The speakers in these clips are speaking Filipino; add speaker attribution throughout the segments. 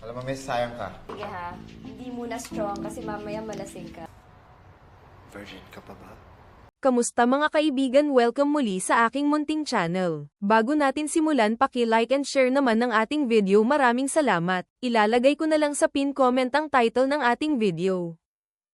Speaker 1: Alam mo, miss, sayang ka.
Speaker 2: Sige ha, hindi muna strong kasi mamaya malasing ka.
Speaker 1: Virgin ka pa ba?
Speaker 3: Kamusta mga kaibigan welcome muli sa aking munting channel. Bago natin simulan paki-like and share naman ng ating video maraming salamat. Ilalagay ko na lang sa pin comment ang title ng ating video.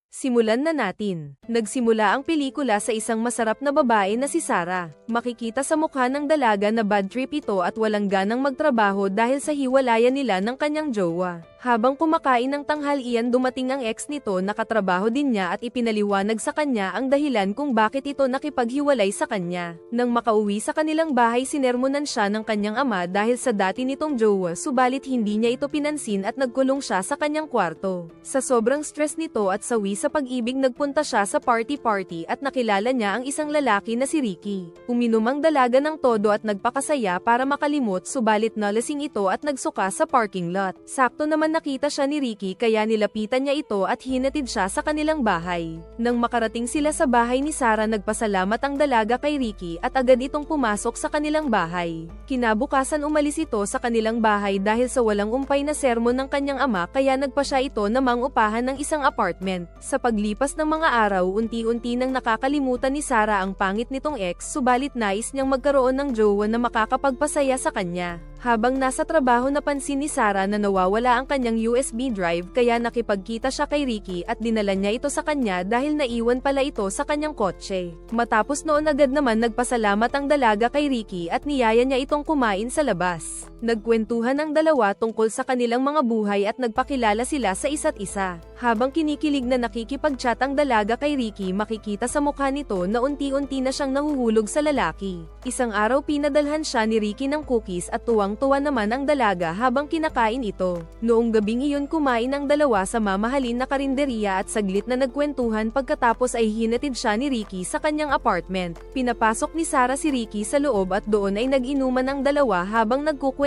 Speaker 3: Simulan na natin. Nagsimula ang pelikula sa isang masarap na babae na si Sarah. Makikita sa mukha ng dalaga na bad trip ito at walang ganang magtrabaho dahil sa hiwalayan nila ng kanyang jowa. Habang kumakain ng tanghalian dumating ang ex nito nakatrabaho din niya at ipinaliwanag sa kanya ang dahilan kung bakit ito nakipaghiwalay sa kanya. Nang makauwi sa kanilang bahay sinermonan siya ng kanyang ama dahil sa dati nitong jowa subalit hindi niya ito pinansin at nagkulong siya sa kanyang kwarto. Sa sobrang stress nito at sawi sa pag-ibig nagpunta siya sa party-party at nakilala niya ang isang lalaki na si Ricky. Uminom ang dalaga ng todo at nagpakasaya para makalimot subalit nalasing ito at nagsuka sa parking lot. Sakto naman nakita siya ni Ricky kaya nilapitan niya ito at hinatid siya sa kanilang bahay. Nang makarating sila sa bahay ni Sarah nagpasalamat ang dalaga kay Ricky at agad itong pumasok sa kanilang bahay. Kinabukasan umalis ito sa kanilang bahay dahil sa walang umpay na sermon ng kanyang ama kaya nagpa siya ito na mangupahan ng isang apartment. Sa paglipas ng mga araw unti-unti nang nakakalimutan ni Sarah ang pangit nitong ex subalit nais niyang magkaroon ng jowa na makakapagpasaya sa kanya. Habang nasa trabaho napansin ni Sarah na nawawala ang kanyang USB drive kaya nakipagkita siya kay Ricky at dinala niya ito sa kanya dahil naiwan pala ito sa kanyang kotse. Matapos noon agad naman nagpasalamat ang dalaga kay Ricky at niyaya niya itong kumain sa labas. Nagkwentuhan ang dalawa tungkol sa kanilang mga buhay at nagpakilala sila sa isa't isa. Habang kinikilig na nakikipag-chat ang dalaga kay Ricky makikita sa mukha nito na unti-unti na siyang nahuhulog sa lalaki. Isang araw pinadalhan siya ni Ricky ng cookies at tuwang-tuwa naman ang dalaga habang kinakain ito. Noong gabing iyon kumain ang dalawa sa mamahalin na karinderya at saglit na nagkwentuhan pagkatapos ay hinatid siya ni Ricky sa kanyang apartment. Pinapasok ni Sarah si Ricky sa loob at doon ay nag-inuman ang dalawa habang nagkukwentuhan.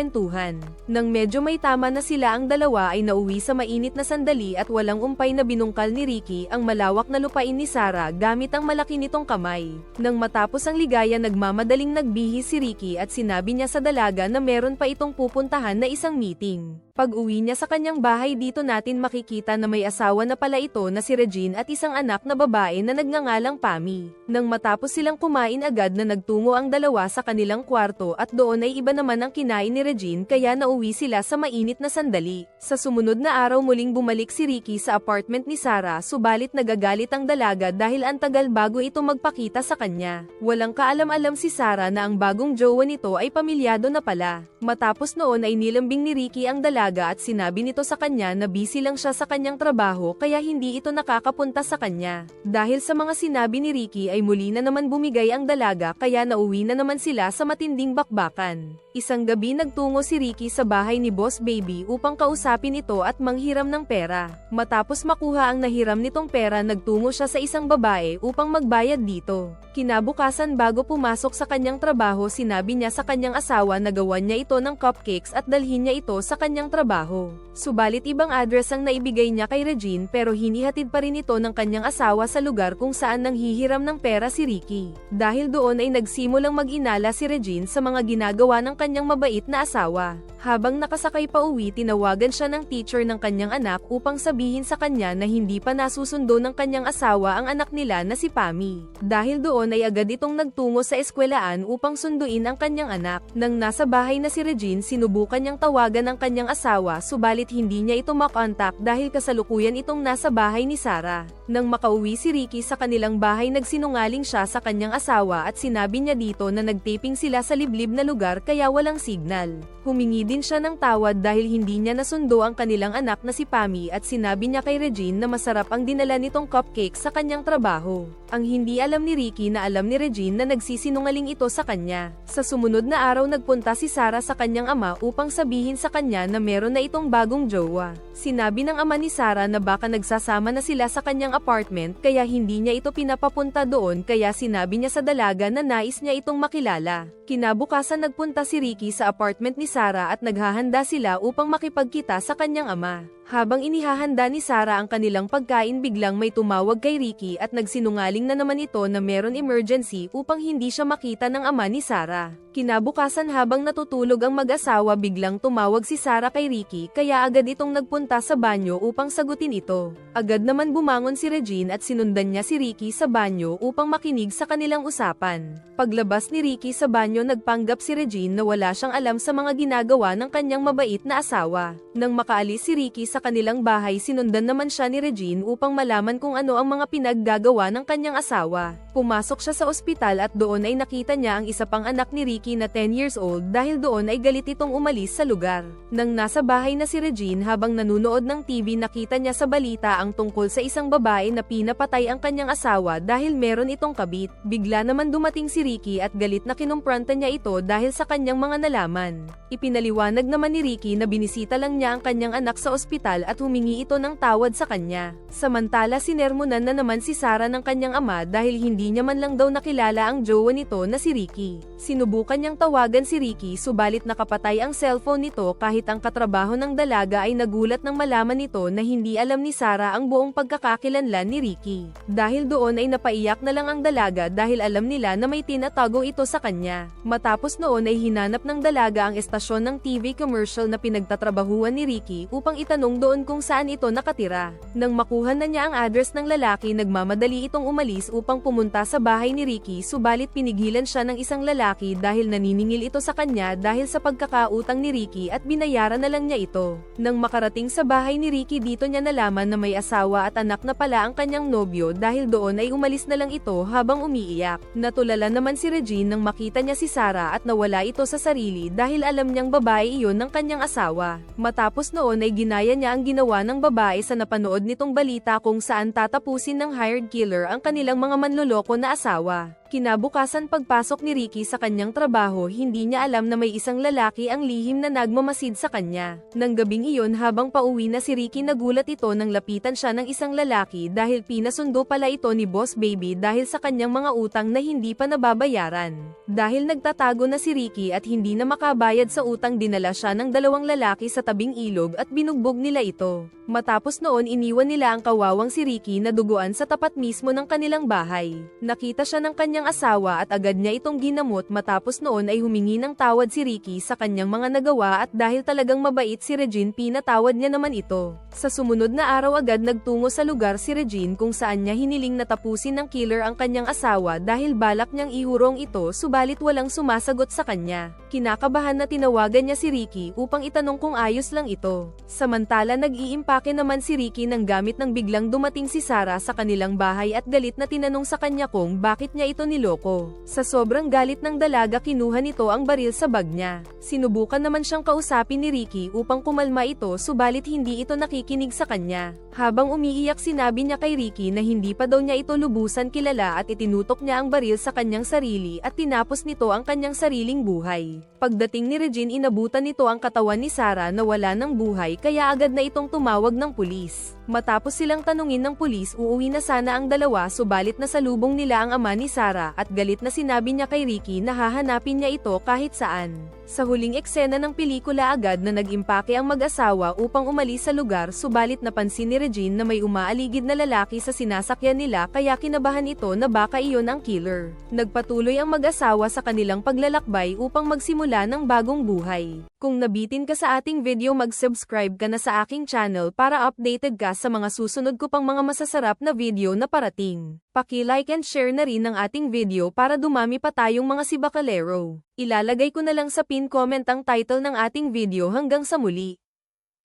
Speaker 3: Nang medyo may tama na sila ang dalawa ay nauwi sa mainit na sandali at walang umpay na binungkal ni Ricky ang malawak na lupain ni Sarah gamit ang malaki nitong kamay. Nang matapos ang ligaya nagmamadaling nagbihis si Ricky at sinabi niya sa dalaga na meron pa itong pupuntahan na isang meeting. Pag uwi niya sa kanyang bahay dito natin makikita na may asawa na pala ito na si Regine at isang anak na babae na nagngangalang Pami. Nang matapos silang kumain agad na nagtungo ang dalawa sa kanilang kwarto at doon ay iba naman ang kinain ni Regine kaya nauwi sila sa mainit na sandali. Sa sumunod na araw muling bumalik si Ricky sa apartment ni Sarah subalit nagagalit ang dalaga dahil ang tagal bago ito magpakita sa kanya. Walang kaalam-alam si Sarah na ang bagong jowa nito ay pamilyado na pala. Matapos noon ay nilambing ni Ricky ang dalaga at sinabi nito sa kanya na busy lang siya sa kanyang trabaho kaya hindi ito nakakapunta sa kanya. Dahil sa mga sinabi ni Ricky ay muli na naman bumigay ang dalaga kaya nauwi na naman sila sa matinding bakbakan. Isang gabi nagtungo si Ricky sa bahay ni Boss Baby upang kausapin ito at manghiram ng pera. Matapos makuha ang nahiram nitong pera nagtungo siya sa isang babae upang magbayad dito. Kinabukasan bago pumasok sa kanyang trabaho sinabi niya sa kanyang asawa na gawan niya ito ng cupcakes at dalhin niya ito sa kanyang trabaho. Subalit ibang address ang naibigay niya kay Regine pero hinihatid pa rin ito ng kanyang asawa sa lugar kung saan nanghihiram ng pera si Ricky. Dahil doon ay nagsimulang mag-inala si Regine sa mga ginagawa ng kanyang mabait na asawa asawa. Habang nakasakay pa uwi tinawagan siya ng teacher ng kanyang anak upang sabihin sa kanya na hindi pa nasusundo ng kanyang asawa ang anak nila na si Pami. Dahil doon ay agad itong nagtungo sa eskwelahan upang sunduin ang kanyang anak. Nang nasa bahay na si Regine sinubukan niyang tawagan ang kanyang asawa subalit hindi niya ito makontak dahil kasalukuyan itong nasa bahay ni Sarah. Nang makauwi si Ricky sa kanilang bahay nagsinungaling siya sa kanyang asawa at sinabi niya dito na nagtaping sila sa liblib na lugar kaya walang signal. Humingi din siya ng tawad dahil hindi niya nasundo ang kanilang anak na si Pami at sinabi niya kay Regine na masarap ang dinala nitong cupcake sa kanyang trabaho. Ang hindi alam ni Ricky na alam ni Regine na nagsisinungaling ito sa kanya. Sa sumunod na araw nagpunta si Sarah sa kanyang ama upang sabihin sa kanya na meron na itong bagong jowa. Sinabi ng ama ni Sarah na baka nagsasama na sila sa kanyang apartment kaya hindi niya ito pinapapunta doon kaya sinabi niya sa dalaga na nais niya itong makilala. Kinabukasan nagpunta si Ricky sa apartment ni Sarah at naghahanda sila upang makipagkita sa kanyang ama. Habang inihahanda ni Sarah ang kanilang pagkain biglang may tumawag kay Ricky at nagsinungaling na naman ito na meron emergency upang hindi siya makita ng ama ni Sarah. Kinabukasan habang natutulog ang mag-asawa biglang tumawag si Sarah kay Ricky kaya agad itong nagpunta sa banyo upang sagutin ito. Agad naman bumangon si Regine at sinundan niya si Ricky sa banyo upang makinig sa kanilang usapan. Paglabas ni Ricky sa banyo nagpanggap si Regine na wala siyang alam sa mga ginagawa ng kanyang mabait na asawa. Nang makaalis si Ricky sa kanilang bahay sinundan naman siya ni Regine upang malaman kung ano ang mga pinaggagawa ng kanyang asawa. Pumasok siya sa ospital at doon ay nakita niya ang isa pang anak ni Ricky na 10 years old dahil doon ay galit itong umalis sa lugar. Nang nasa bahay na si Regine habang nanunood ng TV nakita niya sa balita ang tungkol sa isang babae na pinapatay ang kanyang asawa dahil meron itong kabit. Bigla naman dumating si Ricky at galit na kinumpranta niya ito dahil sa kanyang mga nalaman. Ipinaliwanag naman ni Ricky na binisita lang niya ang kanyang anak sa ospital at humingi ito ng tawad sa kanya. Samantala sinermonan na naman si Sarah ng kanyang ama dahil hindi niya man lang daw nakilala ang jowa nito na si Ricky. Sinubukan niyang tawagan si Ricky subalit nakapatay ang cellphone nito kahit ang katrabaho ng dalaga ay nagulat nang malaman nito na hindi alam ni Sarah ang buong pagkakakilanlan ni Ricky. Dahil doon ay napaiyak na lang ang dalaga dahil alam nila na may tinatago ito sa kanya. Matapos noon ay hinanap ng dalaga ang estasyon ng TV commercial na pinagtatrabahuan ni Ricky upang itanong doon kung saan ito nakatira. Nang makuha na niya ang address ng lalaki nagmamadali itong umalis upang pumunta sa bahay ni Ricky subalit pinigilan siya ng isang lalaki dahil naniningil ito sa kanya dahil sa pagkakautang ni Ricky at binayaran na lang niya ito. Nang makarating sa bahay ni Ricky dito niya nalaman na may asawa at anak na pala ang kanyang nobyo dahil doon ay umalis na lang ito habang umiiyak. Natulala naman si Regine nang makita niya si Sarah at nawala ito sa sarili dahil alam niyang babae iyon ng kanyang asawa. Matapos noon ay ginaya niya ang ginawa ng babae sa napanood nitong balita kung saan tatapusin ng hired killer ang kanilang mga manloloko na asawa. Kinabukasan pagpasok ni Ricky sa kanyang trabaho hindi niya alam na may isang lalaki ang lihim na nagmamasid sa kanya. Nang gabing iyon habang pauwi na si Ricky nagulat ito nang lapitan siya ng isang lalaki dahil pinasundo pala ito ni Boss Baby dahil sa kanyang mga utang na hindi pa nababayaran. Dahil nagtatago na si Ricky at hindi na makabayad sa utang dinala siya ng dalawang lalaki sa tabing ilog at binugbog nila ito. Matapos noon iniwan nila ang kawawang si Ricky na duguan sa tapat mismo ng kanilang bahay. Nakita siya ng kanyang asawa at agad niya itong ginamot matapos noon ay humingi ng tawad si Ricky sa kanyang mga nagawa at dahil talagang mabait si Regine pinatawad niya naman ito. Sa sumunod na araw agad nagtungo sa lugar si Regine kung saan niya hiniling na tapusin ng killer ang kanyang asawa dahil balak niyang ihurong ito subalit walang sumasagot sa kanya. Kinakabahan na tinawagan niya si Ricky upang itanong kung ayos lang ito. Samantala nag-iimpake naman si Ricky ng gamit nang biglang dumating si Sarah sa kanilang bahay at galit na tinanong sa kanya kung bakit niya ito niloko. Sa sobrang galit ng dalaga kinuha nito ang baril sa bag niya. Sinubukan naman siyang kausapin ni Ricky upang kumalma ito subalit hindi ito nakikinig sa kanya. Habang umiiyak sinabi niya kay Ricky na hindi pa daw niya ito lubusan kilala at itinutok niya ang baril sa kanyang sarili at tinapos nito ang kanyang sariling buhay. Pagdating ni Regine inabutan nito ang katawan ni Sarah na wala ng buhay kaya agad na itong tumawag ng pulis. Matapos silang tanungin ng pulis uuwi na sana ang dalawa subalit nasalubong nila ang ama ni Sarah at galit na sinabi niya kay Ricky na hahanapin niya ito kahit saan. Sa huling eksena ng pelikula agad na nag-impake ang mag-asawa upang umalis sa lugar subalit napansin ni Regine na may umaaligid na lalaki sa sinasakyan nila kaya kinabahan ito na baka iyon ang killer. Nagpatuloy ang mag-asawa sa kanilang paglalakbay upang magsimula ng bagong buhay. Kung nabitin ka sa ating video mag-subscribe ka na sa aking channel para updated ka sa mga susunod ko pang mga masasarap na video na parating. Paki-like and share na rin ang ating video para dumami pa tayong mga sibakalero. Ilalagay ko na lang sa pin comment ang title ng ating video hanggang sa muli.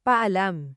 Speaker 3: Paalam.